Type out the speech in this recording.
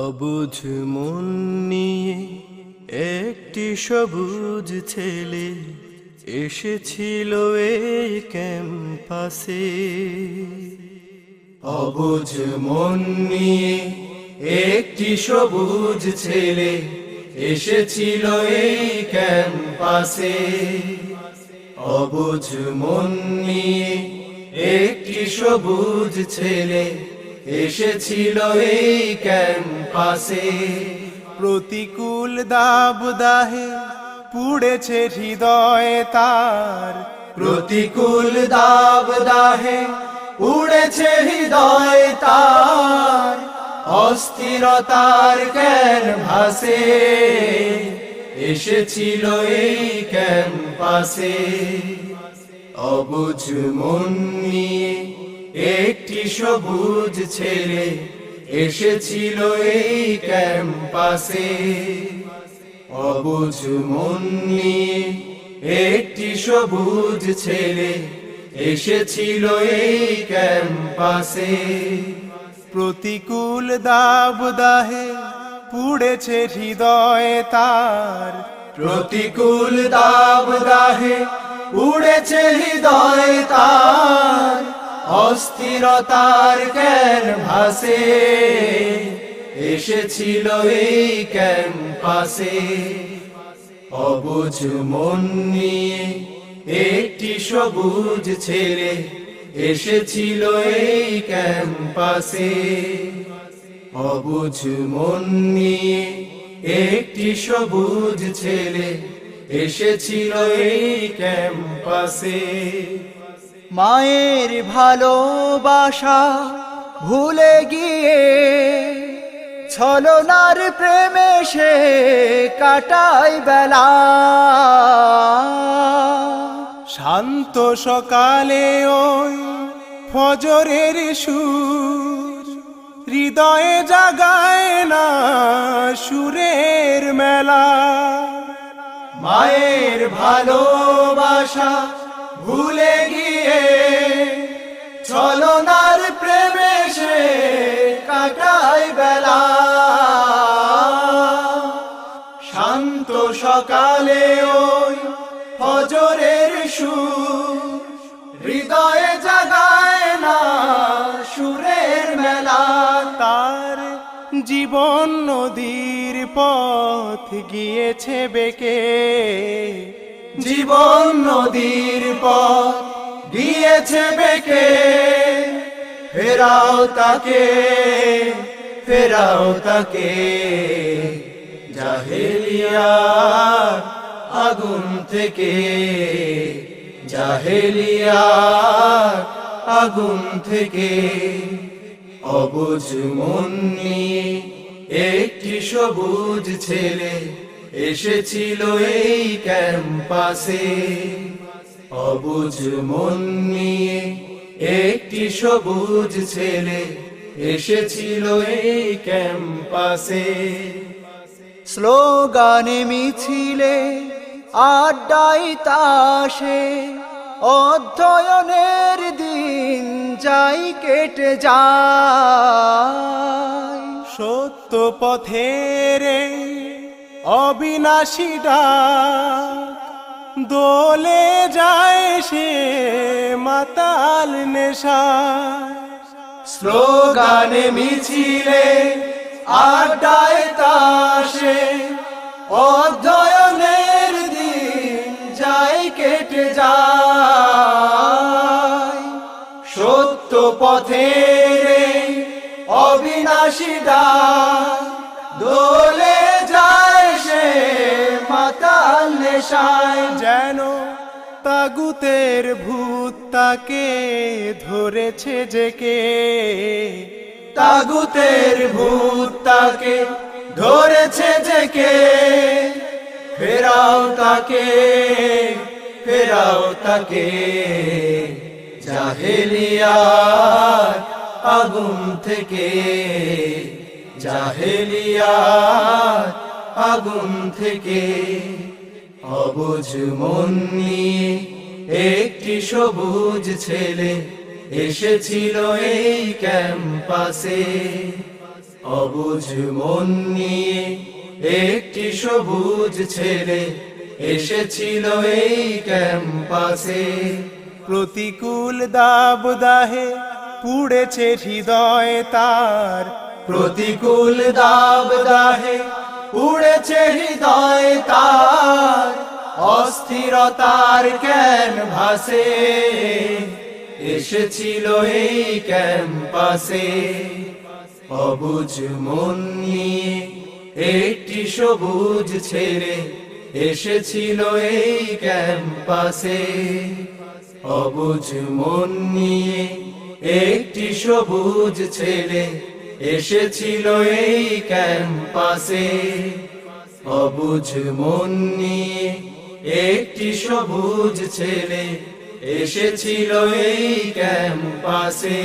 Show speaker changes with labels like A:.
A: অবুঝ মন নিয়ে একটি সবুজ ছেলে এসেছিল এই ক্যাম্পাসে। অবুঝ মন নিয়ে একটি সবুজ ছেলে এসেছিল এই ক্যাম্পাসে। অবুঝ মন নিয়ে একটি সবুজ ছেলে এসেছিল এই ক্যাম্পাসে। প্রতিকূল দাবদাহে পুড়েছে হৃদয় তার। প্রতিকূল দাবদাহে উড়েছে হৃদয় তার। অস্থিরতার ক্যান ভাসে এসেছিল এই ক্যাম্পাসে। অবুঝ মন নিয়ে একটি সবুজ ছেলে এসেছিল এই ক্যাম্পাসে। অবুঝ মন একটি সবুজ ছেলে এসেছিল এই ক্যাম্পাসে। প্রতিকূল দাবদাহে পুড়েছে হৃদয় তার। প্রতিকূল দাবদাহে উড়েছে হৃদয় তার। অস্থিরতার ক্যান ভাসে। এসেছিল এই ক্যাম্পাসে। অবুঝ মন নিয়ে একটি সবুজ ছেলে এসেছিল এই ক্যাম্পাসে। অবুঝ মন নিয়ে একটি সবুজ ছেলে এসেছিল এই ক্যাম্পাসে।
B: মায়ের ভালোবাসা ভুলে গিয়ে ছলনার প্রেমে সে কাটাই বেলা।
A: শান্ত সকালে ওই ফজরের সুর, হৃদয়ে জাগায় না সুরের মেলা। মায়ের ভালোবাসা ভুলে গিয়ে নদীর পথ গিয়েছে বেকে। জীবন নদীর পথ গিয়েছে বেকে। ফেরাও তাকে ফেরাও তাকে। জাহেলিয়া আগুন থেকে, জাহেলিয়া আগুন থেকে। অবুঝ মন একটি সবুজ ছেলে এসেছিল এই ক্যাম্পাসে। অবুঝ মন নিয়ে একটি সবুজ ছেলে এসেছিল এই ক্যাম্পাসে।
B: স্লোগানে মিছিলে আড্ডাই তাসে, অধ্যয়নের দিন যাই কেটে যায়।
A: সত্য পথের এই অবিনাশী দোলে যায় সে মাতাল নেশা। স্লোগানে মিছিলে আড্ডায় তাসে। অধ্যয়নের দিন যায়, কেটে যায়। সত্য পথের এই অবিনাশী ডাক দোলে যায় সে মাতাল নেশায়। যেন তাগুতের ভূত তাকে ধরেছে যে কে? তাগুতের ভূত তাকে ধরেছে যে কে? ফেরাও তাকে ফেরাও তাকে জাহেলিয়ার আগুন থেকে। জাহেলিয়া আগুন থেকে। অবুঝ মন একটি সবুজ ছেলে এসেছিল এই ক্যাম্পাসে। অবুঝ মন একটি সবুজ ছেলে এসেছিল এই ক্যাম্পাসে।
C: প্রতিকূল দাবদাহে পুড়েছে হৃদয় তার।
A: প্রতিকূল দাব দাহে উড়েছে হৃদয় তার। অস্থিরতার ক্যান ভাসে, এসেছিল এই ক্যাম্পাসে। অবুঝ মন নিয়ে একটি সবুজ ছেড়ে এসেছিল এই ক্যাম্পাসে। অবুঝ মন নিয়ে একটি সবুজ ছেলে এসেছিল এই ক্যাম্পাসে। অবুঝ মন নিয়ে একটি সবুজ ছেলে এসেছিল এই ক্যাম্পাসে।